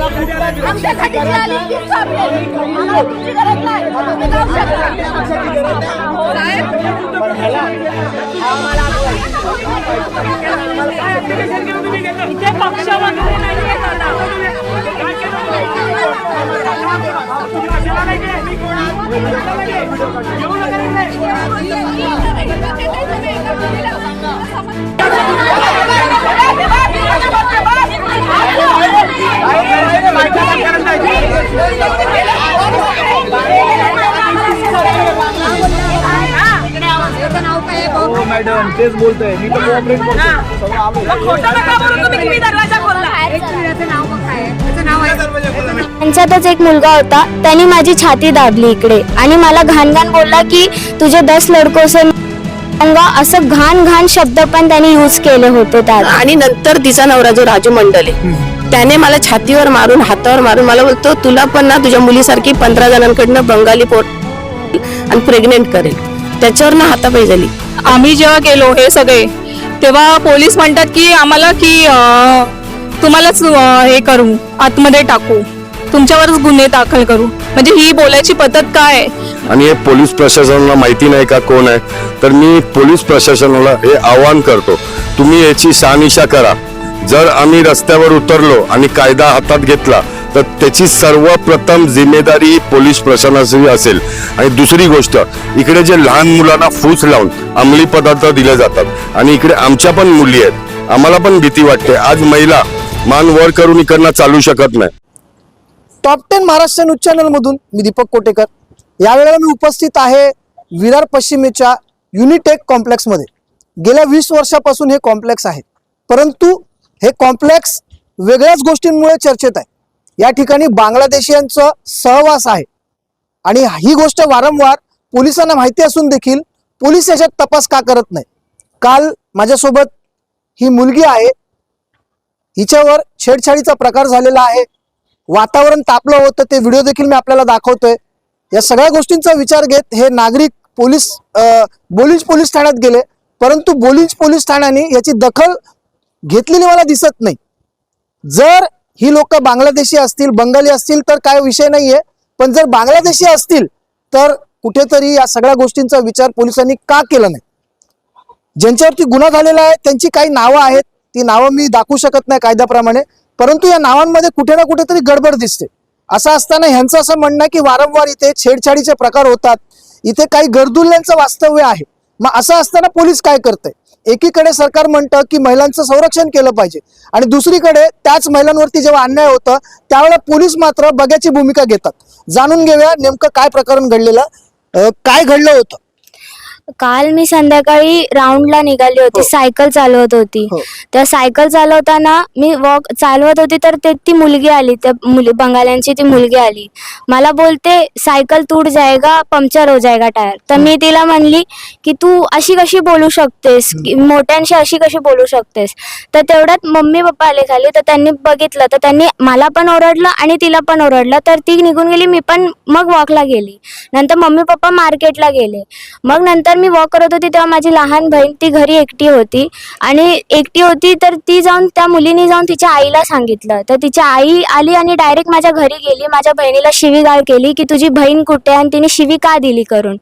आमच्यासाठी तुमची गरज नाही. तुम्ही जाऊ शकता. इथे पक्ष वगैरे नाही मॅडम तेच बोलतोय. मी कोऑपरेट त्यांच्यातच एक मुलगा होता. त्यांनी माझी छाती दाबली इकडे. आणि मला घाण घाण बोलला की तुझे दस लडको से मारूंगा." असं घाण घाण शब्द पण त्यांनी यूज केले होते त्यात. आणि नंतर तिचा नवरा जो राजू मंडले. त्याने मला छातीवर मारून हातावर मारून मला बोलतो तुला पण ना तुझ्या मुलीसारखी पंधरा जणांकडनं बंगाली पोट आणि प्रेग्नेंट करेल. त्याच्यावर ना हातापाई झाली. आम्ही जेव्हा गेलो हे सगळे तेव्हा पोलीस म्हणतात की आम्हाला की तुम्हालाच हे करू आतमध्ये टाकू तुमच्यावरच गुन्हे दाखल करू. म्हणजे ही बोलायची पद्धत काय आहे? आणि हे पोलीस प्रशासनाला माहिती नाही का कोण आहे? तर मी पोलीस प्रशासनाला हे आवाहन करतो तुम्ही याची शहानिशा करा. जर आम्ही रस्त्यावर उतरलो आणि कायदा हातात घेतला तर त्याची सर्वप्रथम जिम्मेदारी पोलीस प्रशासनाची असेल. आणि दुसरी गोष्ट इकडे जे लहान मुलांना फूस लावून अंमली पदार्थ दिले जातात आणि इकडे आमच्या पण मुली आहेत. आम्हाला पण भीती वाटते. आज महिला मान वर करून इकडनं चालू शकत नाही. टॉप टेन महाराष्ट्र न्यूज चॅनलमधून मी दीपक कोटेकर. यावेळेला मी उपस्थित आहे विरार पश्चिमेच्या युनिटेक कॉम्प्लेक्समध्ये गेल्या वीस वर्षापासून हे कॉम्प्लेक्स आहे. परंतु हे कॉम्प्लेक्स वेगळ्याच गोष्टींमुळे चर्चेत आहे. या ठिकाणी बांगलादेशीयांचं सहवास आहे. आणि ही गोष्ट वारंवार पोलिसांना माहिती असून देखील पोलीस याच्यात तपास का करत नाही. काल माझ्यासोबत ही मुलगी आहे. हिच्यावर छेडछाडीचा प्रकार झालेला आहे. वातावरण तापलं होतं ते व्हिडिओ देखील मी आपल्याला दाखवतोय. या सगळ्या गोष्टींचा विचार घेत हे नागरिक पोलीस अं, पोलीस ठाण्यात गेले. परंतु बोलिंज पोलीस ठाण्याने याची दखल घेतलेली मला दिसत नाही. जर ही लोक बांगलादेशी असतील बंगाली असतील तर काय विषय नाहीये. पण जर बांगलादेशी असतील तर कुठेतरी या सगळ्या गोष्टींचा विचार पोलिसांनी का केला नाही? ज्यांच्यावरती गुन्हा झालेला आहे त्यांची काही नावं आहेत. ती नावं मी दाखवू शकत नाही कायद्याप्रमाणे. परंतु या नावांमध्ये कुठे ना कुठेतरी गडबड दिसते. असं असताना ह्यांचं असं म्हणणं आहे की वारंवार इथे छेडछाडीचे प्रकार होतात. इथे काही गर्दुल्ल्यांचं वास्तव्य आहे. मग असं असताना पोलीस काय करते एकीकडे सरकार म्हणतं की महिलांचं संरक्षण केलं पाहिजे आणि दुसरीकडे त्याच महिलांवरती जेव्हा अन्याय होतं त्यावेळेला पोलीस मात्र बघ्याची भूमिका घेतात. जाणून घेऊया नेमकं काय प्रकरण घडलेलं काय घडलं होतं. काल मी संध्याकाळी राऊंडला निघाली होती. हो. सायकल चालवत होती. हो. तर सायकल चालवताना मी वॉक चालवत होती तर ते ती मुलगी आली. त्या मुली बंगाल्यांची ती मुलगी आली. मला बोलते सायकल तुट जाएगा पंक्चर हो जाएगा टायर. तर मी तिला म्हणली की तू अशी कशी बोलू शकतेस? की मोठ्यांशी अशी कशी बोलू शकतेस? तर तेवढ्यात मम्मी पप्पा आले खाली. तर त्यांनी बघितलं. तर त्यांनी मला पण ओरडलं आणि तिला पण ओरडलं. तर ती निघून गेली. मी पण मग वॉकला गेली. नंतर मम्मी पप्पा मार्केटला गेले. मग नंतर मी वॉक करत होती तेव्हा माझी लहान बहीण ती घरी एकटी होती. आणि एकटी होती तर ती जाऊन त्या मुलीने जाऊन तिच्या आईला सांगितलं. तर तिची आई आली आणि डायरेक्ट माझ्या घरी गेली. माझ्या बहिणीला शिवीगाळ केली की तुझी बहीण कुठे आहे आणि तिने शिवी का दिली करून?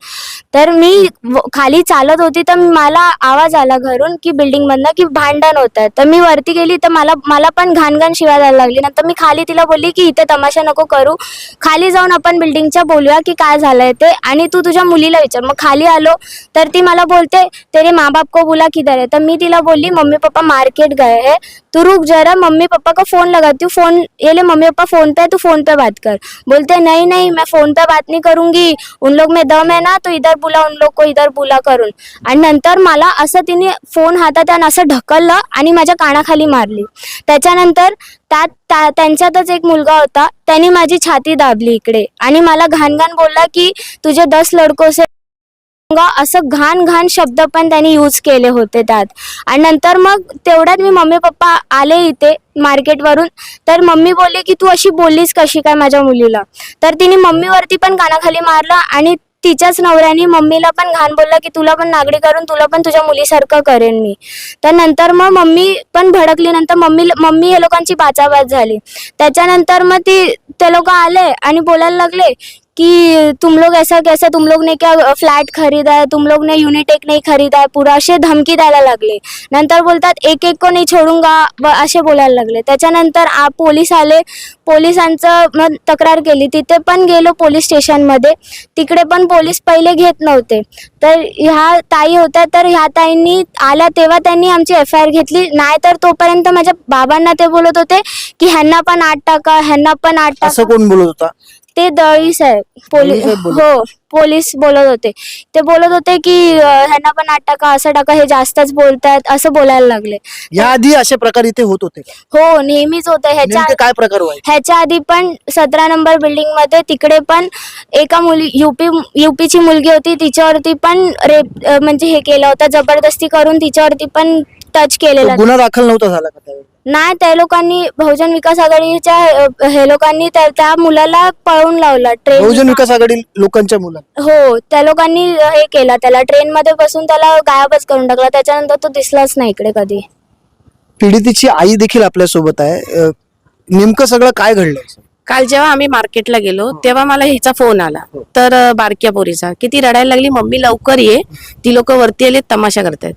तर मी खाली चालत होती तर मला आवाज आला घरून की बिल्डिंगमधनं की भांडण होत. तर मी वरती गेली तर मला मला पण घाणघाण शिवाय द्यायला लागली. नंतर मी खाली तिला बोलली की इथे तमाशा नको करू. खाली जाऊन आपण बिल्डिंगच्या बोलूया की काय झालंय ते आणि तू तुझ्या मुलीला विचार. मग खाली आलो तर ती मला बोलते तेरे माँ बाप को बुला किधर है? तर मी तिला बोलली मम्मी पप्पा मार्केट गए है तू रुक जरा मम्मी पप्पा का फोन लगाती हूँ फोन ये ले मम्मी पप्पा फोन पे है, तू फोन पे बात कर। बोलते नहीं नहीं मैं फोन पे बात नहीं करूंगी उन लोग में दम है ना तो इधर बुला उन लोग को इधर बुला करून आणि नंतर मला असं तिने फोन हातात आणि असं ढकललं आणि माझ्या कानाखाली मारली. त्याच्यानंतर त्यात त्या- त्यांच्यातच एक मुलगा होता त्यांनी माझी छाती दाबली इकडे आणि मला घाण घाण बोलला की तुझे दस लडकोसे असं घाण घाण शब्द पण त्यांनी यूज केले होते त्यात. आणि नंतर मग तेवढ्यात मी मम्मी पप्पा आले इथे मार्केटवरून तर मम्मी बोलली की तू अशी बोललीस कशी काय माझ्या मुलीला? तर तिने मम्मीवरती पण कानाखाली मारलं आणि तिच्याच नवऱ्याने मम्मीला पण घाण बोलला की तुला पण नागडी करून तुला पण तुझ्या मुलीसारखं करेन मी. तर नंतर मग मम्मी पण भडकली नंतर मम्मी मम्मी या लोकांची बाचाबाच झाली. त्याच्यानंतर मग ती ते लोक आले आणि बोलायला लागले कि तुम लोग ऐसा कैसा तुम लोग ने क्या फ्लॅट खरीदा है तुम लोग ने यूनिट एक नहीं खरीदा है पूरा असे धमकी द्यायला लागले. नंतर बोलतात एक एक को नाही छोडूंगा असे बोलायला लागले. त्याच्यानंतर आ पोलीस आले. पोलिसांचं मग तक्रार केली. तिथे पण गेलो पोलीस स्टेशनमध्ये तिकडे पण पोलीस पहिले घेत नव्हते. तर ह्या ताई होत्या तर ह्या ताईंनी आल्या तेव्हा त्यांनी आमची एफ आय आर घेतली. नाही तर तोपर्यंत माझ्या बाबांना ते बोलत होते की ह्यांना पण आठ टाका ह्यांना पण आठ असं टाका. कोण बोलत होता? ते दळी साहेब पोलीस हो पोलीस बोलत होते. ते बोलत होते की अं, ह्यांना पण आठ टाका असं टाका हे जास्तच बोलतायत असं बोलायला लागले. या आधी अशा प्रकार इथे होत होते का? हो नेहमीच होतं. ह्याच्या नेमके काय प्रकार व्हायचे? ह्याच्या आधी पण सतरा नंबर बिल्डिंगमध्ये तिकडे पण एका मुली युपी युपीची मुलगी होती तिच्यावरती पण रेप म्हणजे हे केलं होतं. जबरदस्ती करून तिच्यावरती पण टच केलेला गुन्हा दाखल नव्हता झाला का त्यावेळी? नाही त्या लोकांनी बहुजन विकास आघाडीच्या हे लोकांनी त्या त्या मुलाला पळवून लावला ट्रेन बहुजन विकास आघाडी लोकांच्या मुलांना हो त्या लोकांनी हे केलं. त्याला ट्रेन मध्ये बसून त्याला गायबच करून टाकला. त्याच्यानंतर तो दिसलाच नाही इकडे कधी. पीडितेची आई देखील आपल्यासोबत आहे. अ, नेमकं सगळं काय घडलंय? काल जेव्हा आम्ही मार्केटला गेलो तेव्हा मला हिचा फोन आला. तर अं, बारक्या पोरीचा की ती रडायला लागली मम्मी लवकर ये. ती लोक वरती आले तमाशा करतायत.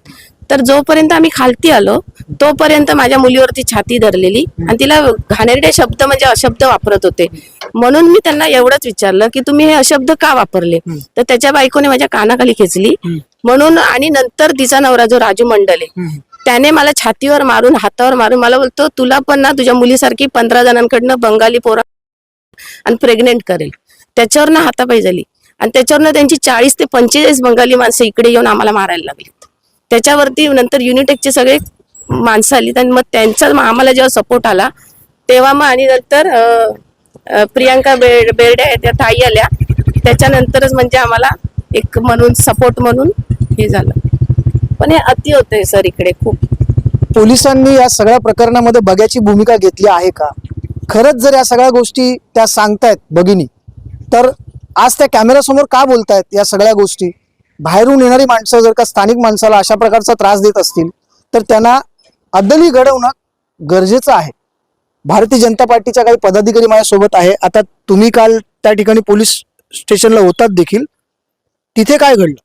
तर जोपर्यंत आम्ही खालती आलो तोपर्यंत माझ्या मुलीवरती छाती धरलेली आणि तिला घाणेरडे शब्द म्हणजे अशब्द वापरत होते. म्हणून मी त्यांना एवढंच विचारलं की तुम्ही हे अशब्द का वापरले? तर त्याच्या बायकोने माझ्या कानाखाली खेचली. म्हणून आणि नंतर तिचा नवरा जो राजू मंडले त्याने मला छातीवर मारून हातावर मारून मला बोलतो तुला पण ना तुझ्या मुलीसारखी पंधरा जणांकडनं बंगाली पोरा आणि प्रेग्नेंट करेल. त्याच्यावर ना हातापाई झाली. आणि त्याच्यावरनं त्यांची चाळीस ते पंचेचाळीस बंगाली माणसं इकडे येऊन आम्हाला मारायला लागली. त्याच्यावरती नंतर युनिटेकचे सगळे माणसं आली. आणि मग त्यांचा मग आम्हाला जेव्हा सपोर्ट आला तेव्हा मग आणि नंतर प्रियांका बेड बेर्डे आहेत त्या ताई आल्या. त्याच्यानंतरच म्हणजे आम्हाला एक म्हणून सपोर्ट म्हणून हे झालं. पण हे अति होते सर इकडे खूप. पोलिसांनी या सगळ्या प्रकरणामध्ये बघ्याची भूमिका घेतली आहे का? खरंच जर या सगळ्या गोष्टी त्या सांगतायत भगिनी तर आज त्या कॅमेऱ्यासमोर का बोलतायत या सगळ्या गोष्टी? बाहेरून येणारी माणसं जर का स्थानिक माणसाला अशा प्रकारचा त्रास देत असतील तर त्यांना अदली घडवणं गरजेचं आहे. भारतीय जनता पार्टीच्या काही पदाधिकारी माझ्यासोबत आहे. आता तुम्ही काल त्या ठिकाणी पोलीस स्टेशनला होतात देखील. तिथे काय घडलं?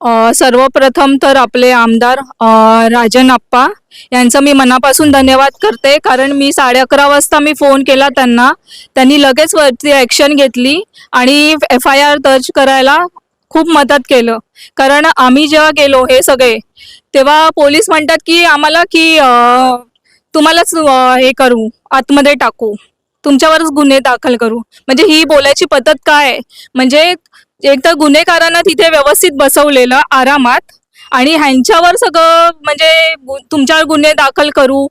अ, सर्वप्रथम तर आपले आमदार अ, राजन आप्पा यांचं मी मनापासून धन्यवाद करते. कारण मी साडे अकरा वाजता मी फोन केला त्यांना. त्यांनी लगेच वरती ॲक्शन घेतली आणि एफ आय आर दर्ज करायला खूप मदत केलं. कारण आम्ही जेव्हा गेलो हे सगळे तेव्हा पोलीस म्हणतात की आम्हाला की तुम्हालाच हे करू आतमध्ये टाकू तुमच्यावरच गुन्हे दाखल करू. म्हणजे ही बोलायची पद्धत काय आहे? म्हणजे एक तर गुन्हेगारांना तिथे व्यवस्थित बसवलेलं आरामात आणि ह्यांच्यावर सगळं म्हणजे गु- तुमच्यावर गुन्हे दाखल करू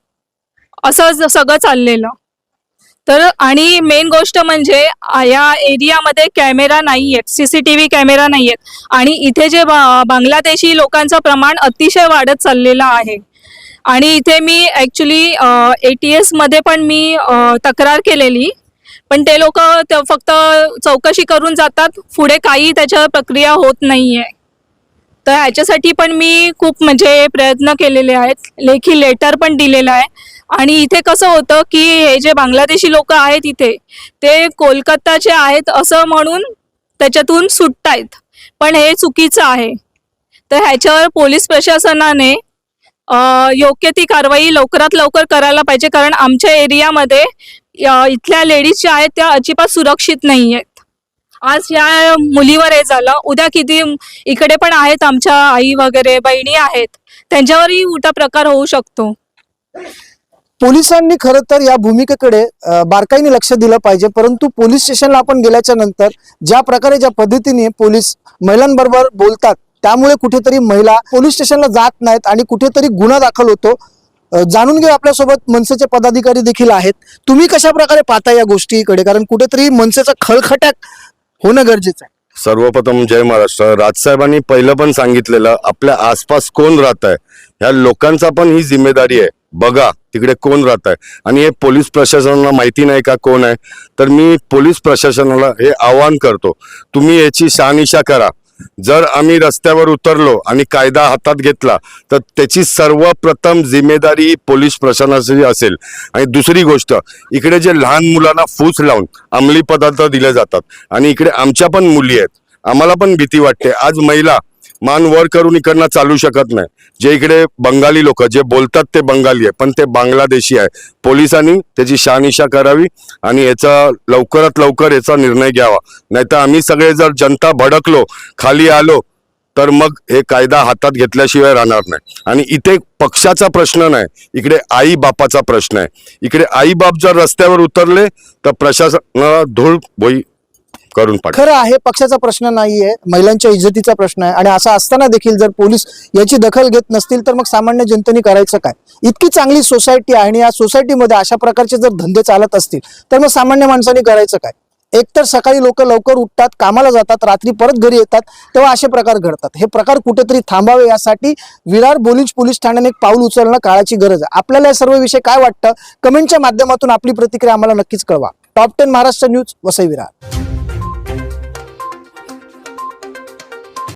असं सगळं चाललेलं. तर आणि मेन गोष्ट म्हणजे या एरियामध्ये कॅमेरा नाही आहेत सीसीटीव्ही कॅमेरा नाही आहेत आणि इथे जे बांगलादेशी लोकांचं प्रमाण अतिशय वाढत चाललेलं आहे. आणि इथे मी ॲक्च्युली ए टी एसमध्ये पण मी तक्रार केलेली. पण ते लोक फक्त चौकशी करून जातात. पुढे काही त्याच्या प्रक्रिया होत नाहीये. तर ह्याच्यासाठी पण मी खूप म्हणजे प्रयत्न केलेले आहेत. लेखी लेटर पण दिलेलं आहे. आणि इथे कसं होतं की हे जे बांगलादेशी लोक आहेत इथे ते कोलकाताचे आहेत असं म्हणून त्याच्यातून सुटतायत. पण हे चुकीचं आहे. तर ह्याच्यावर पोलीस प्रशासनाने योग्य ती कारवाई लवकरात लवकर करायला पाहिजे. कारण आमच्या एरियामध्ये इथल्या लेडीज ज्या आहेत त्या अजिबात सुरक्षित नाही आहेत आज या मुलीवर हे झालं. उद्या किती इकडे पण आहेत आमच्या आई वगैरे बहिणी आहेत. त्यांच्यावरही उलटा प्रकार होऊ शकतो. पोलिसांनी खरं तर या भूमिकेकडे बारकाईने लक्ष दिलं पाहिजे. परंतु पोलीस स्टेशनला आपण गेल्याच्यानंतर ज्या प्रकारे ज्या पद्धतीने पोलीस महिलांबरोबर बोलतात त्यामुळे कुठेतरी महिला पोलीस स्टेशनला जात नाहीत आणि कुठेतरी गुन्हा दाखल होतो. जाणून घेऊ आपल्यासोबत मनसेचे पदाधिकारी देखील आहेत. तुम्ही कशा प्रकारे पाहता या गोष्टीकडे? कारण कुठेतरी मनसेचा खळखट्याक होणं गरजेचं आहे. सर्वप्रथम जय महाराष्ट्र. राजसाहेबांनी पहिलं पण सांगितलेलं आपल्या आसपास कोण राहत आहे? ह्या लोकांचा पण ही जिम्मेदारी आहे. बघा तिकडे कोण राहत आहे? आणि हे पोलीस प्रशासनाला माहिती नाही का कोण आहे? तर मी पोलीस प्रशासनाला हे आवाहन करतो. तुम्ही याची शहानिशा करा. जर आम्ही रस्त्यावर उतरलो आणि कायदा हातात घेतला तर त्याची सर्वप्रथम जिम्मेदारी पोलीस प्रशासनाची असेल. आणि दुसरी गोष्ट इकडे जे लहान मुलांना फूस लावून अंमली पदार्थ दिले जातात आणि इकडे आमच्या पण मुली आहेत. आम्हाला पण भीती वाटते. आज महिला मान वर करून इकडनं चालू शकत नाही. जे इकडे बंगाली लोक जे बोलतात ते बंगाली आहे पण ते बांगलादेशी आहे. पोलिसांनी त्याची शहानिशा करावी आणि याचा लवकरात लवकर याचा निर्णय घ्यावा. नाहीतर आम्ही सगळे जर जनता भडकलो खाली आलो तर मग हे कायदा हातात घेतल्याशिवाय राहणार नाही. आणि इथे पक्षाचा प्रश्न नाही इकडे आई बापाचा प्रश्न आहे. इकडे आई बाप जर रस्त्यावर उतरले तर प्रशासनाला धूळ भोई करून खरं आहे पक्षाचा प्रश्न नाहीये महिलांच्या इज्जतीचा प्रश्न आहे. आणि असं असताना देखील जर पोलीस याची दखल घेत नसतील तर मग सामान्य जनतेने करायचं काय? इतकी चांगली सोसायटी आहे आणि या सोसायटीमध्ये अशा प्रकारचे जर धंदे चालत असतील तर मग सामान्य माणसाने करायचं काय? एकतर सकाळी लोक लवकर उठतात कामाला जातात रात्री परत घरी येतात तेव्हा असे प्रकार घडतात. हे प्रकार कुठेतरी थांबावे यासाठी विरार बोलीज पोलीस ठाण्याने एक पाऊल उचलणं काळाची गरज आहे. आपल्याला या सर्व विषय काय वाटतं? कमेंटच्या माध्यमातून आपली प्रतिक्रिया आम्हाला नक्कीच कळवा. Top ten Maharashtra news Vasai Virar.